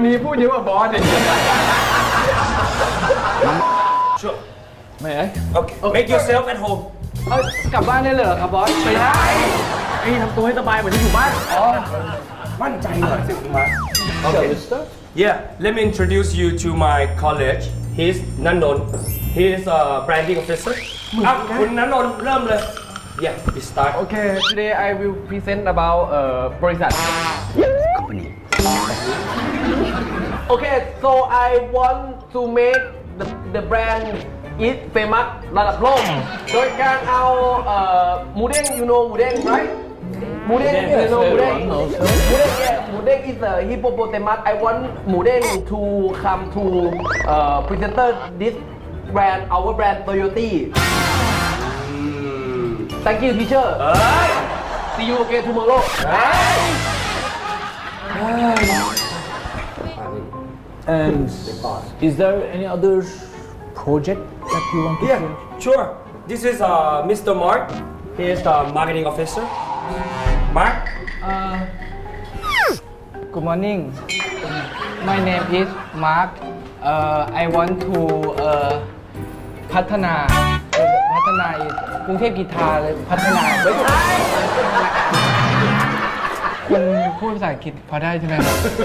วันนี้พูดเยอะกว่าบอสอีก Sure. ไม่เอ้ย Okay. Make yourself at home. เอากลับบ้านได้เลยเหรอครับบอสไม่ได้ไอ้ทำตัวให้สบายเหมือนที่อยู่บ้านอ๋อมั่นใจหน่อยสิคุณมา Okay. Yeah, let me introduce you to my college. He's Nanon. He's a branding officer. อะคุณนันนนท์เริ่มเลย Yeah, we start. Okay, today I will present about เอ่อบริษัท Okay, so I want to make the the brand it famous ระดับโลก โดยการเอาเอ่อหมูเด้ง you know หมูเด้ง right หมูเด้ง you know หมูเด้งหมูเด้ง yeah หมูเด้ง is a hippopotamus I want หมูเด้ง to come to เอ่อ presenter this brand our brand Toyota Thank you teacher เอ้ย See you again tomorrow เฮ้ย And is there any other project that you want to Yeah, share? sure. This is uh, Mr. Mark. He is the marketing officer. Mark? Good morning. My name is Mark. Uh, I want to uh, พัฒนาพัฒนา is กรุงเทพกีทาเลยพัฒนาไม่ใช่คุณพูดภาษาอังกฤษพอได้ใช่ไหมครับ